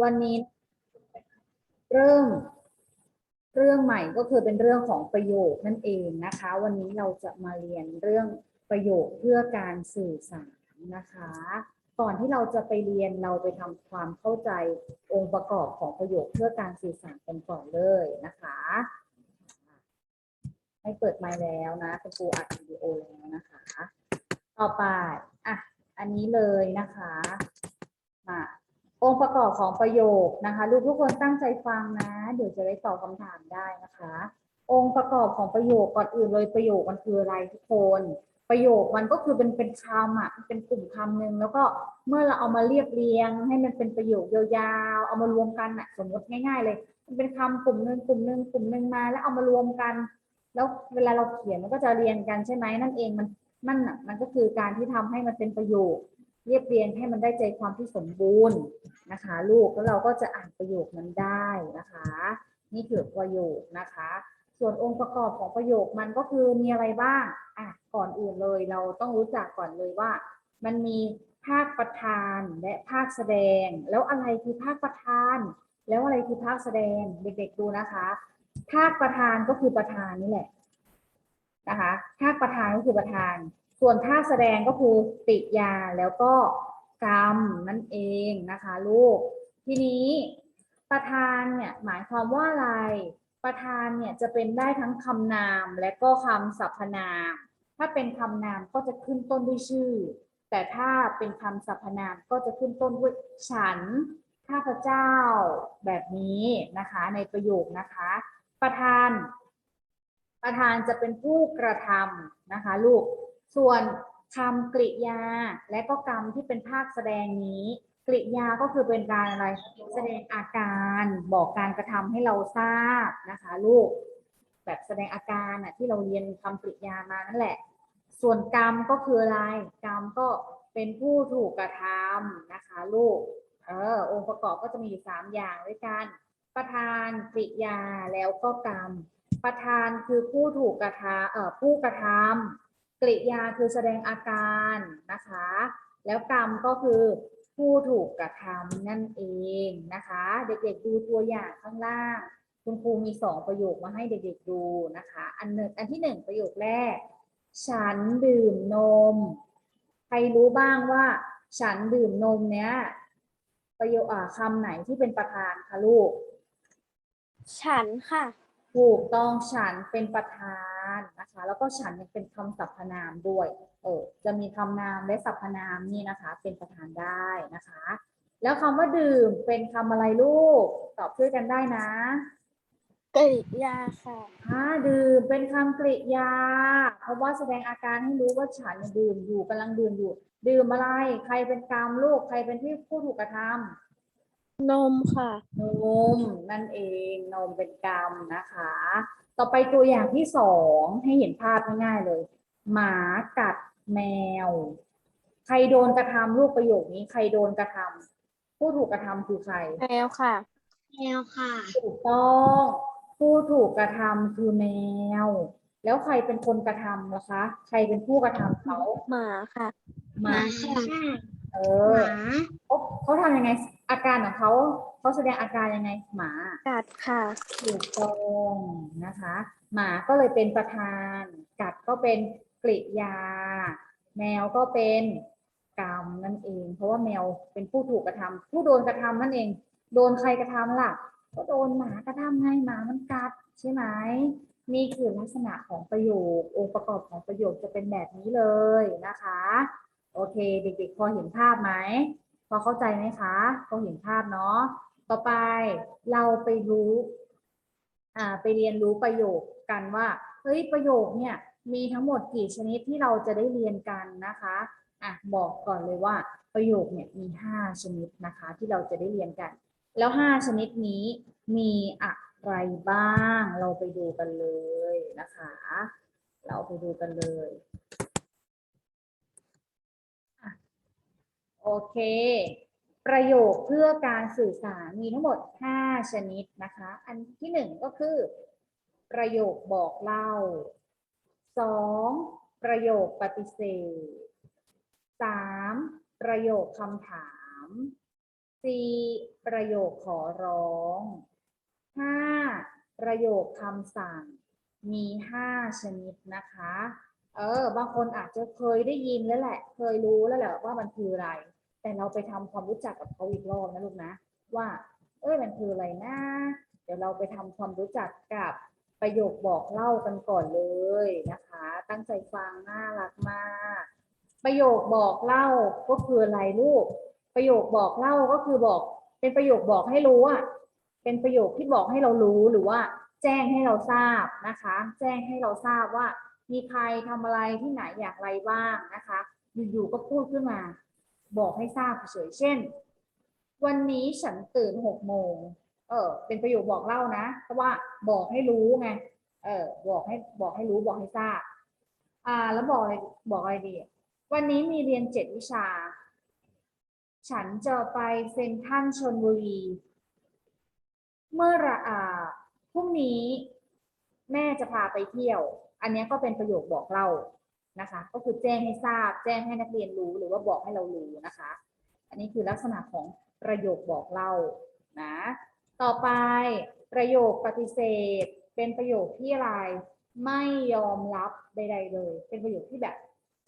วันนี้ เริ่ม เรื่องใหม่ก็คือเป็นเรื่องของประโยคนั่นเองนะคะ วันนี้เราจะมาเรียนเรื่องประโยคเพื่อการสื่อสารนะคะ ก่อนที่เราจะไปเรียนเราไปทำความเข้าใจองค์ประกอบของประโยคเพื่อการสื่อสารกันก่อนเลยนะคะให้เปิดไมค์แล้วนะคุณครูอัดวิดีโอแล้วนะคะ ต่อไปอะอันนี้เลยนะคะมา องค์ประกอบของประโยคนะคะลูกทุกคนตั้งใจฟังนะ เดี๋ยวจะได้ตอบคำถามได้นะคะ องค์ประกอบของประโยคก่อนอื่นเลยประโยคมันคืออะไรทุกคนประโยคมันก็คือเป็นเป็นคำอะเป็นกลุ่มคำหนึ่งแล้วก็เมื่อเราเอามาเรียบเรียง ให้มันเป็นประโยคยาวๆ เอามารวมกันอะสมมติง่าย ๆ เลย มันเป็นคำกลุ่มหนึ่งกลุ่มหนึ่งกลุ่มหนึ่งมา แล้วเอามารวมกัน แล้วเวลาเราเขียนมันก็จะเรียงกันใช่ไหมนั่นเองมันนั่นน่ะมันก็คือการที่ทำให้มันเป็นประโยค เรียบเรียงให้มันได้ใจความที่สมบูรณ์นะคะ ลูกแล้วเราก็จะอ่านประโยคนั้นได้นะคะ นี่คือประโยคนะคะ ส่วนองค์ประกอบของประโยคมันก็คือมีอะไรบ้างอะก่อนอื่นเลยเราต้องรู้จักก่อนเลยว่า มันมีภาคประธานและภาคแสดง แล้วอะไรคือภาคประธาน แล้วอะไรคือภาคแสดงเด็กๆดูนะคะ ภาคประธานก็คือประธานนี่แหละนะคะภาคประธานก็คือประธาน ส่วนภาแสดงก็คือปริยาแล้วก็กรรมนั่นเองนะคะลูก ทีนี้ประธานเนี่ยหมายความว่าอะไร ประธานเนี่ยจะเป็นได้ทั้งคำนามและก็คำสรรพนาม ถ้าเป็นคำนามก็จะขึ้นต้นด้วยชื่อ แต่ถ้าเป็นคำสรรพนามก็จะขึ้นต้นด้วยฉันข้าพเจ้าแบบนี้นะคะในประโยคนะคะ ประธาน ประธานจะเป็นผู้กระทำนะคะลูก ส่วนคำกริยาและก็กรรมที่เป็นภาคแสดงนี้ กริยาก็คือเป็นการอะไรแสดงอาการบอกการกระทำให้เราทราบนะคะ ลูกแบบแสดงอาการน่ะที่เราเรียนคำกริยามานั่นแหละ ส่วนกรรมก็คืออะไรกรรมก็เป็นผู้ถูกกระทำนะคะ ลูกเออองค์ประกอบก็จะมีอยู่สามอย่างด้วยกันประธานกริยาแล้วก็กรรม ประธานคือผู้ถูกกระทำเอ่อผู้กระทำ กริยาคือแสดงอาการนะคะ แล้วกรรมก็คือผู้ถูกกระทำนั่นเองนะคะ เด็กๆดูตัวอย่างข้างล่าง คุณครูมีสองประโยคมาให้เด็กๆดูนะคะ อันหนึ่งอันที่หนึ่งประโยคแรก ฉันดื่มนม ใครรู้บ้างว่า ฉันดื่มนมเนี้ยประโยคอ่าคำไหนที่เป็นประธานคะลูก ฉันค่ะ ถูกต้องฉันเป็นประธาน นะคะ แล้วก็ฉันยังเป็นคำสรรพนามด้วย เออจะมีคำนามและสรรพนามนี่นะคะ เป็นประธานได้นะคะ แล้วคำว่าดื่มเป็นคำอะไรลูก ตอบช่วยกันได้นะกริยาค่ะอ่าดื่มเป็นคำกริยา เพราะว่าแสดงอาการให้รู้ว่าฉันเนี่ยดื่มอยู่กำลังดื่มอยู่ ดื่มอะไร ใครเป็นกรรมลูก ใครเป็นที่ผู้ถูกกระทำนมค่ะ นมนั่นเอง นมเป็นกรรมนะคะ ต่อไปตัวอย่างที่สองให้เห็นภาพง่ายๆเลย หมากัดแมว ใครโดนกระทำลูกประโยคนี้ใครโดนกระทำผู้ถูกกระทำคือใคร แมวค่ะ แมวค่ะ ถูกต้องผู้ถูกกระทำคือแมว แล้วใครเป็นคนกระทำล่ะคะ ใครเป็นผู้กระทำเขาหมาค่ะ หมาค่ะเอหอมาเขาเขาทำยังไง อาการของเขาเขาแสดงอาการยังไงหมา กัดค่ะถูกต้องนะคะ หมาก็เลยเป็นประธาน กัดก็เป็นกริยา แมวก็เป็นกรรมนั่นเอง เพราะว่าแมวเป็นผู้ถูกกระทำผู้โดนกระทำนั่นเอง โดนใครกระทำล่ะ ก็โดนหมากระทำไงหมามันกัดใช่ไหมนี่คือลักษณะของประโยคองค์ประกอบของประโยคจะเป็นแบบนี้เลยนะคะ โอเค เด็กๆ พอเห็นภาพไหมพอเข้าใจไหมคะ พอเห็นภาพเนาะ ต่อไปเราไปรู้อ่าไปเรียนรู้ประโยคกันว่าเฮ้ยประโยคเนี่ยมีทั้งหมดกี่ชนิดที่เราจะได้เรียนกันนะคะอะบอกก่อนเลยว่าประโยคเนี่ยมีห้าชนิดนะคะที่เราจะได้เรียนกัน แล้วห้าชนิดนี้มีอะไรบ้าง เราไปดูกันเลยนะคะ เราไปดูกันเลยโอเค ประโยคเพื่อการสื่อสารมีทั้งหมด 5 ชนิดนะคะ อันที่หนึ่งก็คือ ประโยคบอกเล่า 2. ประโยคปฏิเสธ 3. ประโยคคำถามสี่ประโยคขอร้องห้าประโยคคำสั่ง มีห้าชนิดนะคะ เออ บางคนอาจจะเคยได้ยินแล้วแหละ เคยรู้แล้วแหละว่ามันคืออะไร แต่เราไปทำความรู้จักกับเขาอีกรอบนะลูกนะ ว่า เอ้ยมันคืออะไรนะเดี๋ยวเราไปทำความรู้จักกับประโยคบอกเล่ากันก่อนเลยนะคะ ตั้งใจฟังน่ารักมากประโยคบอกเล่าก็คืออะไรลูก ประโยคบอกเล่าก็คือบอก เป็นประโยคบอกให้รู้อะเป็นประโยคที่บอกให้เรารู้หรือว่า แจ้งให้เราทราบนะคะ แจ้งให้เราทราบว่า มีใครทำอะไรที่ไหนอย่างไรบ้างนะคะ อยู่ๆก็พูดขึ้นมา บอกให้ทราบเฉยเช่น วันนี้ฉันตื่นหกโมงเออ เป็นประโยคบอกเล่านะเพราะว่าบอกให้รู้ไงเออ บอกให้บอกให้รู้บอกให้ทราบ อ่า แล้วบอกอะไรบอกอะไรดีวันนี้มีเรียนเจ็ดวิชา ฉันจะไปเซ็นทรัลชนบุรี เมื่อระอาพรุ่งนี้แม่จะพาไปเที่ยว อันนี้ก็เป็นประโยคบอกเล่า นะคะ ก็คือแจ้งให้ทราบ แจ้งให้นักเรียนรู้หรือว่าบอกให้เรารู้นะคะ อันนี้คือลักษณะของประโยคบอกเล่านะ ต่อไปประโยคปฏิเสธ เป็นประโยคที่อะไรไม่ยอมรับใด ๆ เลย เป็นประโยคที่แบบ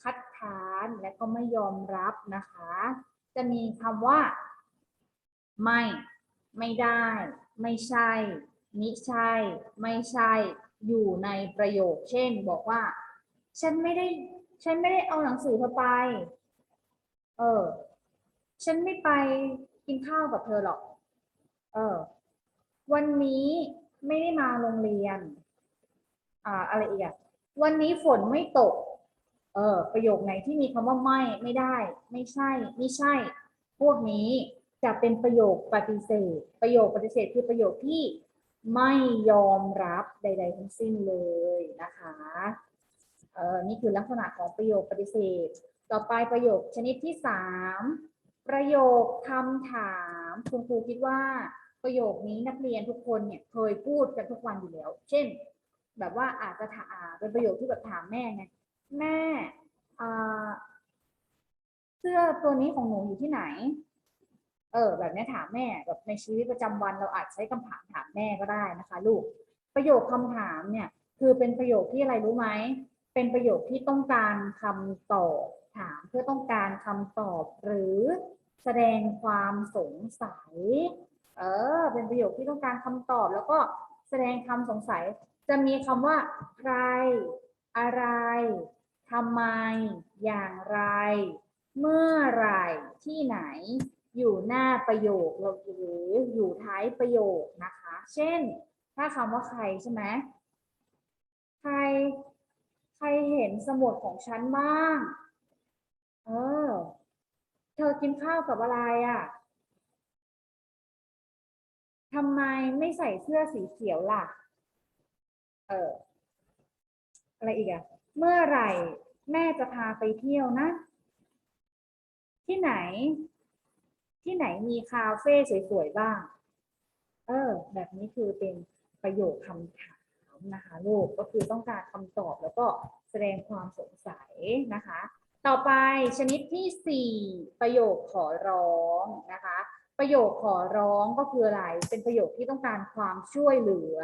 คัดค้านและก็ไม่ยอมรับนะคะ จะมีคำว่า ไม่ ไม่ได้ ไม่ใช่มิใช่ ไม่ใช่ อยู่ในประโยค เช่น บอกว่า ฉันไม่ได้ ฉันไม่ได้เอาหนังสือเธอไป เออ ฉันไม่ไปกินข้าวกับเธอหรอก เออ วันนี้ไม่ได้มาโรงเรียน อ่า อะไรอีกอะวันนี้ฝนไม่ตก เออ ประโยคไหนที่มีคำว่าไม่ ไม่ได้ ไม่ใช่ ไม่ใช่ พวกนี้จะเป็นประโยคปฏิเสธ ประโยคปฏิเสธคือประโยคที่ไม่ยอมรับใด ๆ ทั้งสิ้นเลยนะคะ เออนี่คือลักษณะของประโยคปฏิเสธ ต่อไปประโยคชนิดที่สามประโยคคำถาม คุณครูคิดว่าประโยคนี้นักเรียนทุกคนเนี่ยเคยพูดกันทุกวันอยู่แล้ว เช่น แบบว่าอาจจะถามเป็นประโยคที่แบบถามแม่ไงแม่เสื้อตัวนี้ของหนูอยู่ที่ไหน เออ แบบนี้ถามแม่แบบในชีวิตประจำวันเราอาจใช้คำถามถามแม่ก็ได้นะคะ ลูก ประโยคคำถามเนี่ย คือเป็นประโยคที่อะไรรู้ไหม เป็นประโยคที่ต้องการคำตอบถามเพื่อต้องการคำตอบหรือแสดงความสงสัย เออ เป็นประโยคที่ต้องการคำตอบแล้วก็แสดงคำสงสัย จะมีคำว่า ใคร อะไรทำไม อย่างไร เมื่อไหร่ที่ไหน อยู่หน้าประโยคหรืออยู่ท้ายประโยคนะคะ เช่น ถ้าคำว่าใครใช่ไหมใคร รเห็นสมุดของฉันบ้าง เออ เธอกินข้าวกับอะไรอะทำไมไม่ใส่เสื้อสีเขียวล่ะ เออ อะไรอีกอะเมื่อไหร่แม่จะพาไปเที่ยวนะ ที่ไหน ที่ไหนมีคาเฟ่สวยๆบ้าง เออ แบบนี้คือเป็นประโยคคำถาม นะคะลูกก็คือต้องการคำตอบแล้วก็แสดงความสงสัยนะคะ ต่อไปชนิดที่สี่ประโยคขอร้องนะคะ ประโยคขอร้องก็คืออะไร เป็นประโยคที่ต้องการความช่วยเหลือ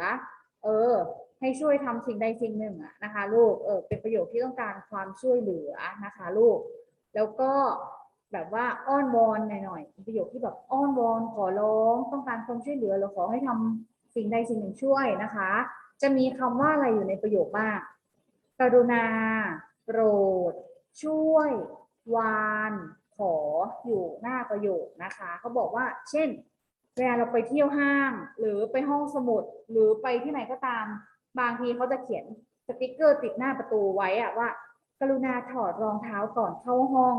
เออ ให้ช่วยทำสิ่งใดสิ่งหนึ่งอะนะคะลูก เออ เป็นประโยคที่ต้องการความช่วยเหลือนะคะลูก แล้วก็แบบว่าอ้อนวอนหน่อยๆประโยคที่แบบอ้อนวอนขอร้อง ต้องการความช่วยเหลือหรือขอให้ทำสิ่งใดสิ่งหนึ่งช่วยนะคะ จะมีคำว่าอะไรอยู่ในประโยคบ้างกรุณา โปรด ช่วย วาน ขออยู่หน้าประโยคนะคะเขาบอกว่า เช่นเวลาเราไปเที่ยวห้าง หรือไปห้องสมุด หรือไปที่ไหนก็ตาม บางทีเขาจะเขียนสติกเกอร์ติดหน้าประตูไว้อะว่า กรุณาถอดรองเท้าก่อนเข้าห้อง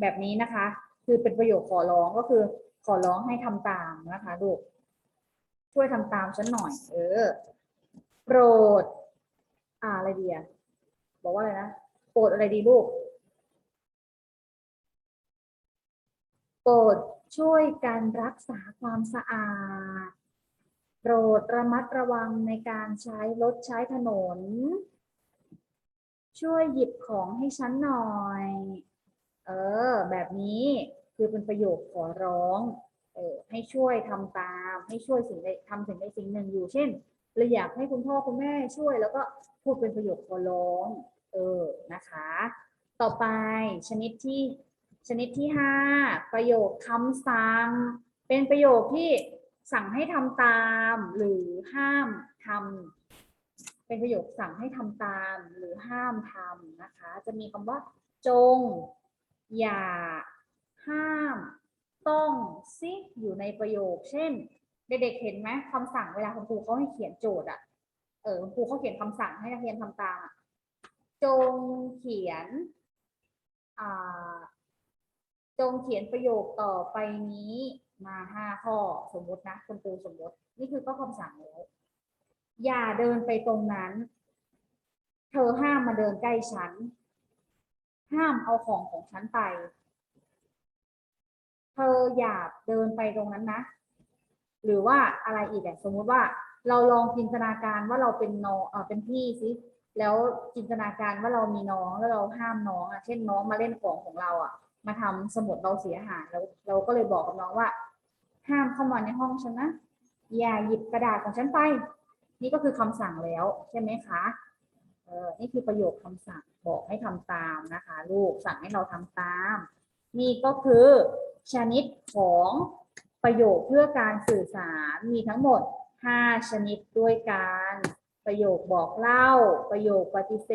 แบบนี้นะคะ คือเป็นประโยคขอร้องก็คือ ขอร้องให้ทำตามนะคะลูกช่วยทำตามฉันหน่อย เออ โปรด อ่าอะไรดีอะบอกว่าอะไรนะโปรดอะไรดีลูกโปรดช่วยการรักษาความสะอาด โปรดระมัดระวังในการใช้รถใช้ถนน ช่วยหยิบของให้ฉันหน่อย เออ แบบนี้คือเป็นประโยคขอร้อง เออให้ช่วยทำตาม ให้ช่วยสิ่งใดทำสิ่งใดสิ่งหนึ่งอยู่ เช่น เราอยากให้คุณพ่อคุณแม่ช่วย แล้วก็พูดเป็นประโยคขอร้องเออนะคะ ต่อไปชนิดที่ชนิดที่ห้าประโยคคำสั่งเป็นประโยคที่สั่งให้ทำตาม หรือห้ามทำเป็นประโยคสั่งให้ทำตามหรือห้ามทำนะคะ จะมีคำว่า จง อย่า ห้าม ต้องซิอยู่ในประโยค เช่น เด็กๆเห็นไหมคำสั่งเวลาคุณครูเขาให้เขียนโจทย์อะ เออคุณครูเขาเขียนคำสั่งให้นักเรียนทำตามจงเขียนอ่าจงเขียนประโยคต่อไปนี้มาห้าข้อสมมตินะคุณครูสมมติ นี่คือก็คำสั่งแล้วอย่าเดินไปตรงนั้น เธอห้ามมาเดินใกล้ฉัน ห้ามเอาของของฉันไป เธออย่าเดินไปตรงนั้นนะ หรือว่าอะไรอีกอะสมมุติว่าเราลองจินตนาการว่าเราเป็นน้องเออเป็นพี่สิแล้วจินตนาการว่าเรามีน้องแล้วเราห้ามน้องอะเช่นน้องมาเล่นของของเราอะมาทำสมุดเราเสียหายแล้วเราก็เลยบอกกับน้องว่า ห้ามเข้ามาในห้องฉันนะอย่าหยิบกระดาษของฉันไป นี่ก็คือคำสั่งแล้วใช่ไหมคะเออนี่คือประโยคคำสั่งบอกให้ทำตามนะคะ ลูกสั่งให้เราทำตาม นี่ก็คือชนิดของ ประโยคเพื่อการสื่อสารมีทั้งหมด 5 ชนิดด้วยกัน ประโยคบอกเล่า ประโยคปฏิเส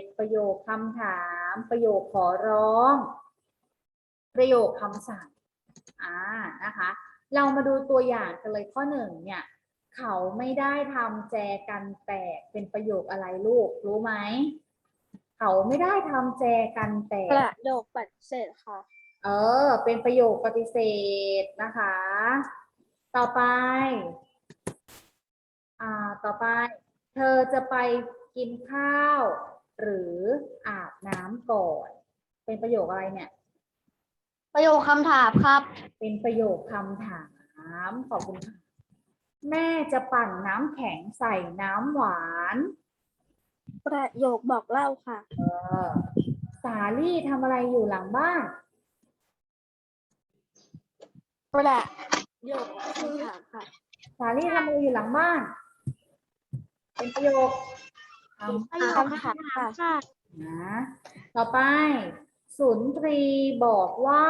ธ ประโยคคำถาม ประโยคขอร้อง ประโยคคำสั่งอ่านะคะ เรามาดูตัวอย่างกันเลยข้อหนึ่งเนี่ยเขาไม่ได้ทำแจกันแตกเป็นประโยคอะไรลูกรู้ไหม เขาไม่ได้ทำแจกันแตกประโยคปฏิเสธค่ะ เออ เป็นประโยคปฏิเสธนะคะ ต่อไป อ่า ต่อไป เธอจะไปกินข้าว หรืออาบน้ำก่อน เป็นประโยคอะไรเนี่ย ประโยคคำถามครับ เป็นประโยคคำถามขอบคุณค่ะแม่จะปั่นน้ำแข็งใส่น้ำหวาน ประโยคบอกเล่าค่ะ เออ สาลี่ทำอะไรอยู่หลังบ้าน ประโยคคำถามค่ะสาลี่ทำอะไรอยู่หลังบ้าน เป็นประโยคคำประโยคคำถามค่ะ นะ ต่อไป สุนทรีบอกว่า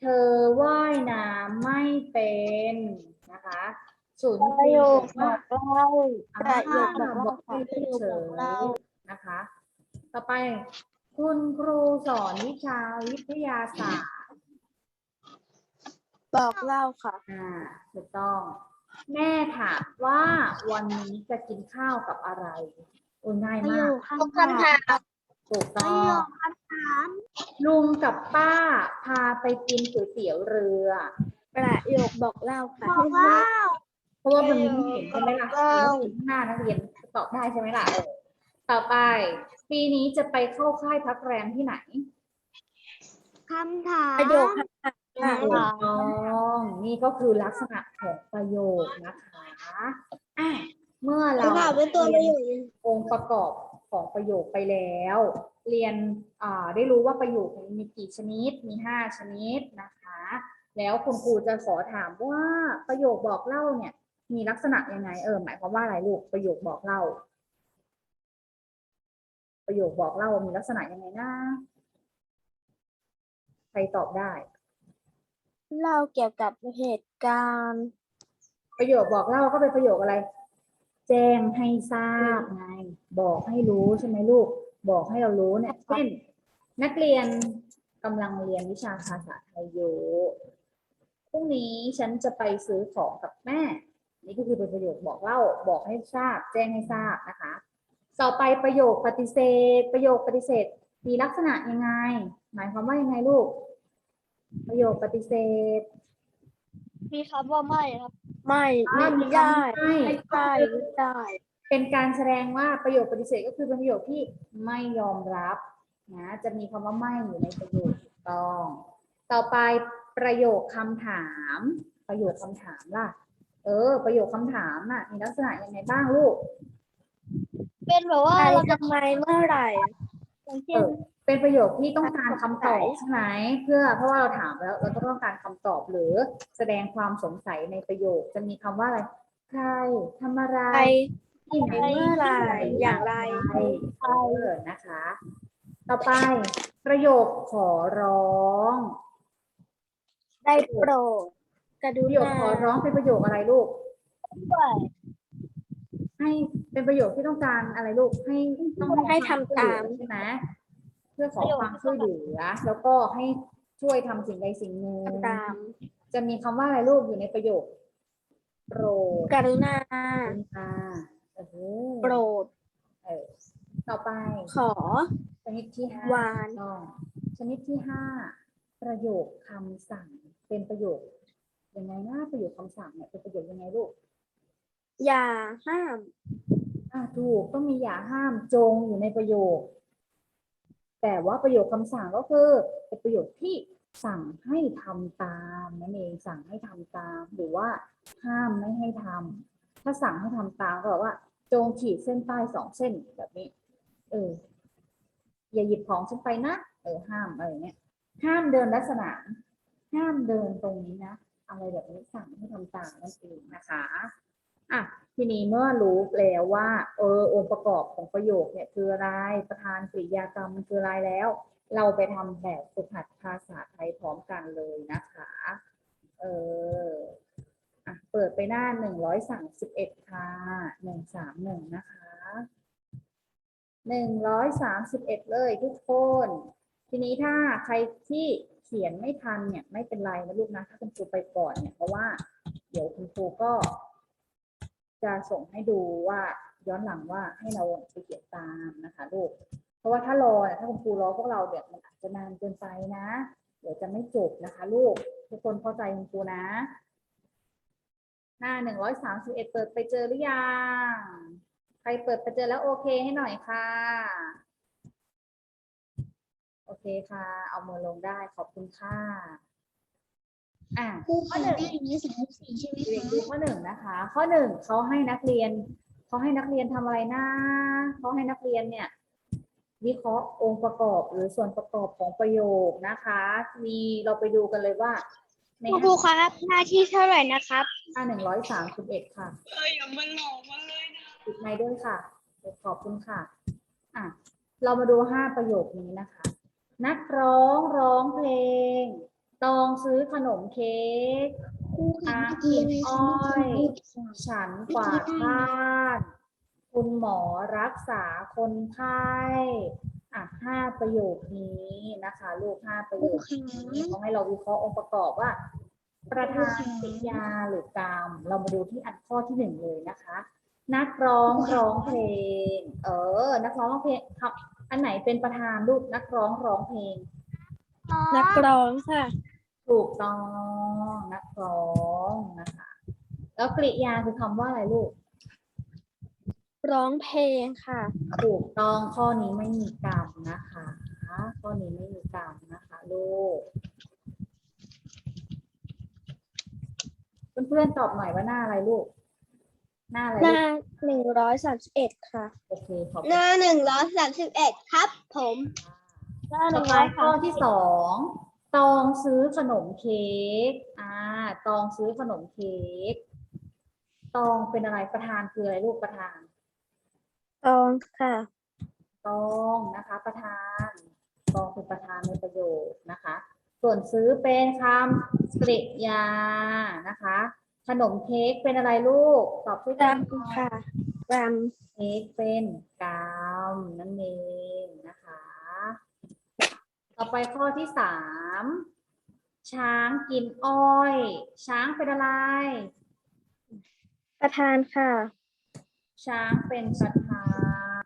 เธอว่ายน้ำไม่เป็นนะคะ สุนทรีบอกว่าเล่าอ่าประโยคบอกบอเล่ากค่ะให้ประโยคเฉบอกยเล่าๆนะคะ ต่อไป คุณครูสอนวิชาวิทยาศาสตร์ บอกเล่าค่ะ อ่าถูกต้อง แม่ถามว่าวันนี้จะกินข้าวกับอะไรโอ้ยง่ายประมาโยกคคำถามถูกประต้อโยงคคำถามลุงกับป้าพาไปกินก๋วยเตี๋ยวเรือ ประโยคบอกเล่าค่ะบอกเล่าเพราะว่ามันไม่เห็นใช่ไหมล่ะเออเห็นข้างหน้านักเรียนตอบได้ใช่ไหมล่ะเออต่อไป ปีนี้จะไปเข้าค่ายพักแรมที่ไหนคำถามประโยคคำถาม ถูกต้องนี่ก็คือลักษณะของประโยคนะคะอะเมื่อเราคำถามเป็นตัวประโยค องค์ประกอบของประโยคไปแล้ว เรียนอ่าได้รู้ว่าประโยคมีกี่ชนิดมีห้าชนิดนะคะ แล้วคุณครูจะขอถามว่าประโยคบอกเล่าเนี่ย มีลักษณะยังไงเออหมายความว่าอะไรลูกประโยคบอกเล่า ประโยคบอกเล่ามีลักษณะยังไงนะใครตอบได้ เล่าเกี่ยวกับเหตุการณ์ ประโยคบอกเล่าก็เป็นประโยคอะไร แจ้งให้ทราบไง บอกให้รู้ใช่ไหมลูก บอกให้เรารู้เนี่ย เช่น นักเรียนกำลังเรียนวิชาภาษาไทยอยู่พรุ่งนี้ฉันจะไปซื้อของกับแม่ นี่ก็คือเป็นประโยคบอกเล่า บอกให้ทราบ แจ้งให้ทราบนะคะ ต่อไปประโยคปฏิเสธ ประโยคปฏิเสธ มีลักษณะยังไง หมายความว่ายังไงลูก ประโยคปฏิเสธมีคำว่าไม่ครับ ไม่อ่ามีไม่ได้คำว่าไม่ไม่ได้ไม่ได้ เป็นการแสดงว่าประโยคปฏิเสธก็คือเป็นประโยคที่ไม่ยอมรับนะจะมีคำว่าไม่อยู่ในประโยคถูกต้อง ต่อไปประโยคคำถาม ประโยคคำถามล่ะ เออ ประโยคคำถามอะมีลักษณะยังไงบ้างลูก เป็นแบบว่าเราทำไมเมื่อไหร่อย่าง เอเช่นอเป็นประโยคที่ต้องการคำตอบสงสัยใช่ไหมเพื่อเพราะว่าเราถามแล้ว เราก็ต้องการคำตอบหรือแสดงความสงสัยในประโยคจะมีคำว่าอะไรใครทำอะไรใครที่ไหนเมื่อไหร่ที่หนอย่างไรเออนะคะ ต่อไปประโยคขอร้อง ได้โปรดกรุประโยคณาขอร้องเป็นประโยคอะไรลูกด้วย ให้เป็นประโยคที่ต้องการอะไรลูกให้ต้องให้ความทำตามช่วยเหลือใช่ไหมเพื่อขอความช่วยเหลือ แล้วก็ให้ช่วยทำสิ่งใดสิ่งหนึ่งทำตาม จะมีคำว่าอะไรลูกอยู่ในประโยคโปรดกรุณาคุณตาเออโปรด เออต่อไป ขอ ชนิดที่ห้าหวาน ต้องชนิดที่ห้าประโยคคำสั่งเป็นประโยคยังไงนะประโยคคำสั่งเนี่ยเป็นประโยคยังไงลูก อย่าห้าม อ่าถูกต้องมีอย่าห้ามจงอยู่ในประโยค แต่ว่าประโยคคำสั่งก็คือเป็นประโยคที่สั่งให้ทำตามนั่นเองสั่งให้ทำตาม หรือว่าห้ามไม่ให้ทำถ้าสั่งให้ทำตามก็แบบว่า จงขีดเส้นใต้สองเส้นแบบนี้ เออ อย่าหยิบของฉันไปนะเออห้ามอะไรเงี้ยห้ามเดินลักษณะห้ามเดินตรงนี้นะอะไรแบบนี้สั่งให้ทำตามนั่นเองนะคะ อะทีนี้เมื่อรู้แล้วว่าเออองค์ประกอบของประโยคเนี่ยคืออะไรประธานกริยากรรมมันคืออะไรแล้ว เราไปทำแบบฝึกหัดภาษาไทยพร้อมกันเลยนะคะเอออะเปิดไปหน้าหนึ่งร้อยสามสิบเอ็ดค่ะหนึ่งสามหนึ่งนะคะหนึ่งร้อยสามสิบเอ็ดเลยทุกคน ทีนี้ถ้าใครที่เขียนไม่ทันเนี่ยไม่เป็นไรนะลูกนะถ้าคุณครูไปก่อนเนี่ยเพราะว่า เดี๋ยวคุณครูก็ จะส่งให้ดูว่าย้อนหลังว่าให้เราไปเขียนตามนะคะลูก เพราะว่าถ้ารอเนี่ยถ้าคุณครูรอพวกเราเนี่ยมันอาจจะนานเกินไปนะ เดี๋ยวจะไม่จบนะคะ ลูก ทุกคนเข้าใจคุณครูนะหน้าหนึ่งร้อยสามสิบเอ็ดเปิดไปเจอหรือยัง ใครเปิดไปเจอแล้วโอเคให้หน่อยค่ะ โอเคค่ะ เอามือลงได้ขอบคุณค่ะ อะครูเขียนได้อย่างนี้สามสี่ใช่ไหมเด็กคะดูข้อหนึ่งนะคะ ข้อหนึ่งเขาให้นักเรียนเขาให้นักเรียนทำอะไรนะเขาให้นักเรียนเนี่ย วิเคราะห์องค์ประกอบหรือส่วนประกอบของประโยคนะคะ มีเราไปดูกันเลยว่าในครูครับหน้าที่เท่าไหร่นะครับหน้าหนึ่งร้อยสามสิบเอ็ดค่ะเอออย่ามาหลอกมาเลยนะปิดไมค์ด้วยค่ะเดี๋ยวขอบคุณค่ะอะ เรามาดูห้าประโยคนี้นะคะ นักร้องร้องเพลง ตองซื้อขนมเค้กครูค่ะอาเมื่อกี้กินอ้อย ฉันกวาดบ้าน คุณหมอรักษาคนไข้อะห้าประโยคนี้นะคะลูกห้าประโยคนี้เขาให้เราวิเคราะห์องค์ประกอบว่า ประธานกริยาหรือกรรม เรามาดูที่อันข้อที่หนึ่งเลยนะคะ นักร้องร้องเพลง เออ นักร้องร้องเพลงครับอันไหนเป็นประธานลูกนักร้องร้องเพลง นักร้องค่ะ ถูกต้องนักร้องนะคะ แล้วกริยาคือคำว่าอะไรลูก ร้องเพลงค่ะ ถูกต้องข้อนี้ไม่มีกรรมนะคะ ข้อนี้ไม่มีกรรมนะคะ ลูก เพื่อนๆตอบหน่อยว่าหน้าอะไรลูก หน้าอะไรหลูน้ากหนึ่งร้อยสามสิบเอ็ดค่ะ โอเคขอบหคุณน้าหนึ่งร้อยสามสิบเอ็ดครับ ผม หน้าหต่อนึ่งไปร้อยข้อที่สอง ตองซื้อขนมเค้ก อ่า ตองซื้อขนมเค้ก ตองเป็นอะไรประธานคืออะไรลูกประธาน ตองค่ะ ตองนะคะ ประธาน ตองเป็นประธานในประโยคนะคะ ส่วนซื้อเป็นคำกริยานะคะ ขนมเค้กเป็นอะไรลูก ตอบด้วยรกันำค่ะรเค้กเป็นกามนั่นเองนะคะ ต่อไปข้อที่สามช้างกินอ้อย ช้างเป็นอะไรำประธานค่ะ ช้างเป็นประธาน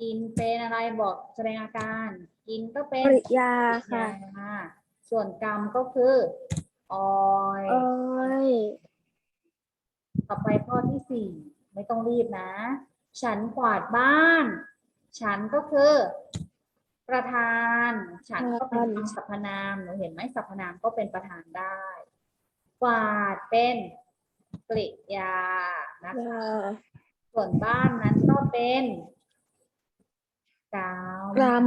กินเป็นอะไรบอกแสดงอาการ กินก็เป็นกริยาค่ะ กริยาส่วนกรรมก็คือออยอ้อยต่อไปข้อที่สี่ไม่ต้องรีบนะ ฉันกวาดบ้าน ฉันก็คือ ประธานฉันก็เป็นคำสรรพนามหนูเห็นไหมสรรพนามก็เป็นประธานได้กวาดเป็นกริยานะคะยาส่วนบ้านนั้นก็เป็นกาวกรรม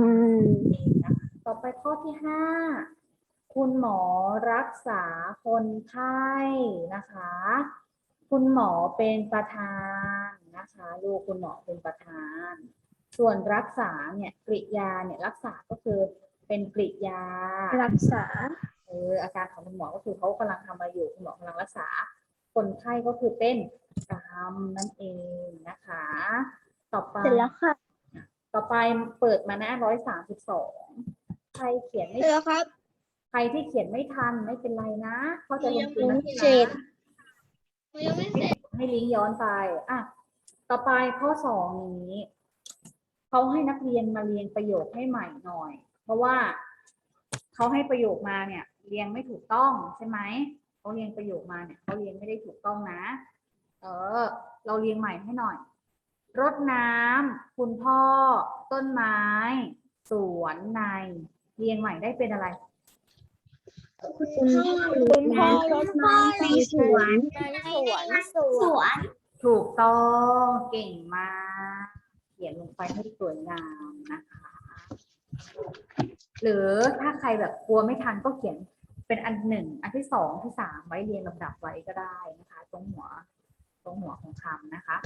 นะคะต่อไปข้อที่ห้าคุณหมอรักษาคนไข้นะคะ คุณหมอเป็นประธานนะคะลูกคุณหมอเป็นประธาน ส่วนรักษาเนี่ยกริยาเนี่ยรักษาก็คือเป็นกริยารักษาเอออาการของคุณหมอก็คือเขากำลังทำอะไรอยู่คุณหมอกำลังรักษา คนไข้ก็คือเป็นกรรมนั่นเองนะคะ ต่อไปเสร็จแล้วค่ะ ต่อไปเปิดมาหน้าร้อยสามสิบสองใครเขียนไม่เออครับ ใครที่เขียนไม่ทันไม่เป็นไรนะเขาจะลงยังนะไม่เสร็จยังไม่เสร็จให้ลิงก์ย้อนไปอะต่อไปข้อสองนี้ เขาให้นักเรียนมาเรียงประโยคให้ใหม่หน่อย เพราะว่าเขาให้ประโยคมาเนี่ย เรียงไม่ถูกต้องใช่ไหมเขาเรียงประโยคมาเนี่ยเขาเรียงไม่ได้ถูกต้องนะ เออ เราเรียงใหม่ให้หน่อย รดน้ำคุณพ่อ ต้นไม้ สวนในเรียงใหม่ได้เป็นอะไร คุณพ่อคุณพ่อรดน้ำในสวนในสวนสสวนวนถูกต้องเก่งมากเขียนลงไปให้สวยงามนะคะ หรือถ้าใครแบบกลัวไม่ทันก็เขียนเป็นอันหนึ่ง อันที่สองที่สามไว้เรียงลำดับไว้ก็ได้นะคะ ตรงหัว ตรงหัวของคำนะคะ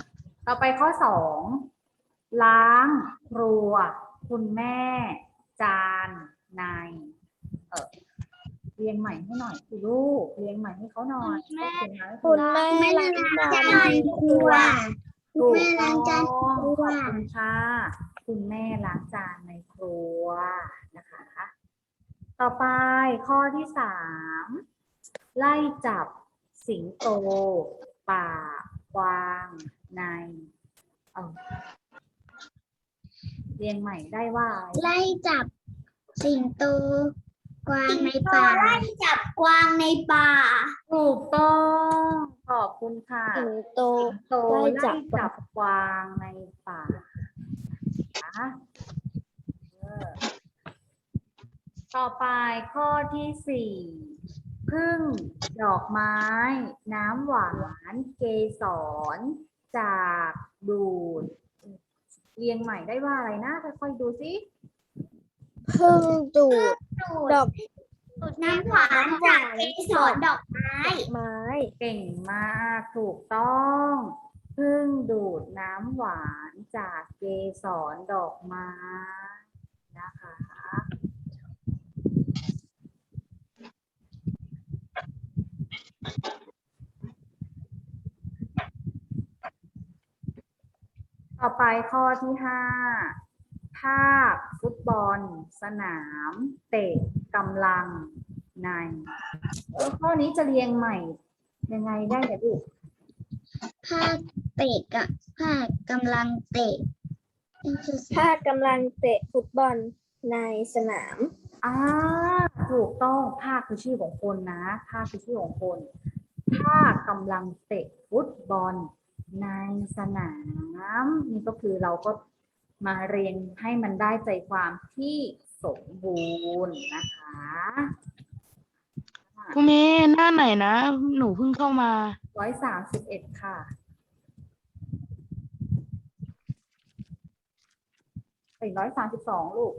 ต่อไปข้อสองล้างครัว คุณแม่ จานในเออเรียงใหม่ให้หน่อยสิลูกเรียงใหม่ให้เขาหน่อยเขาเขียนมาให้คุณได้แม่ล้างจานครัวถูกแม่ล้างจานต้องครัว ขอบคุณค่ะ คุณแม่ล้างจานในครัวนะคะ ต่อไปข้อที่สามไล่จับสิงโต ป่ากวางในเออเรียงใหม่ได้ว่า ไล่จับสิงโต กวางในป่า ไล่จับกวางในป่าถูกต้องขอบคุณค่ะสิงโตโตไล่จับจับกวางในป่านะคะเออต่อไปข้อที่สี่พึ่งดอกไม้ น้ำหวานเกสร จากดูดเรียงใหม่ได้ว่าอะไรนะค่อยๆดูสิ พึ่งดูดดอกน้ำหวานจากเกสรดอกไม้ ไม้ เก่งมากถูกต้อง พึ่งดูดน้ำหวานจากเกสรดอกไม้นะคะ ต่อไปข้อที่ห้าภาพ ฟุตบอล สนาม เตะกำลังในเออข้อนี้จะเรียงใหม่ ยังไงได้เนี่ยลูกภาคเตะกับภาคกำลังเตะถ้ากำลังเตะฟุตบอลในสนามอ่าถูกต้องภาคคือชื่อของคนนะ ภาคคือชื่อของคนภาคกำลังเตะฟุตบอลในสนาม นี่ก็คือเราก็ มาเรียนให้มันได้ใจความที่สมบูรณ์นะคะคุณเมย์หน้าไหนนะ หนูเพิ่งเข้ามาร้อยสามสิบเอ็ดค่ะ สี่ร้อยสามสิบสองลูก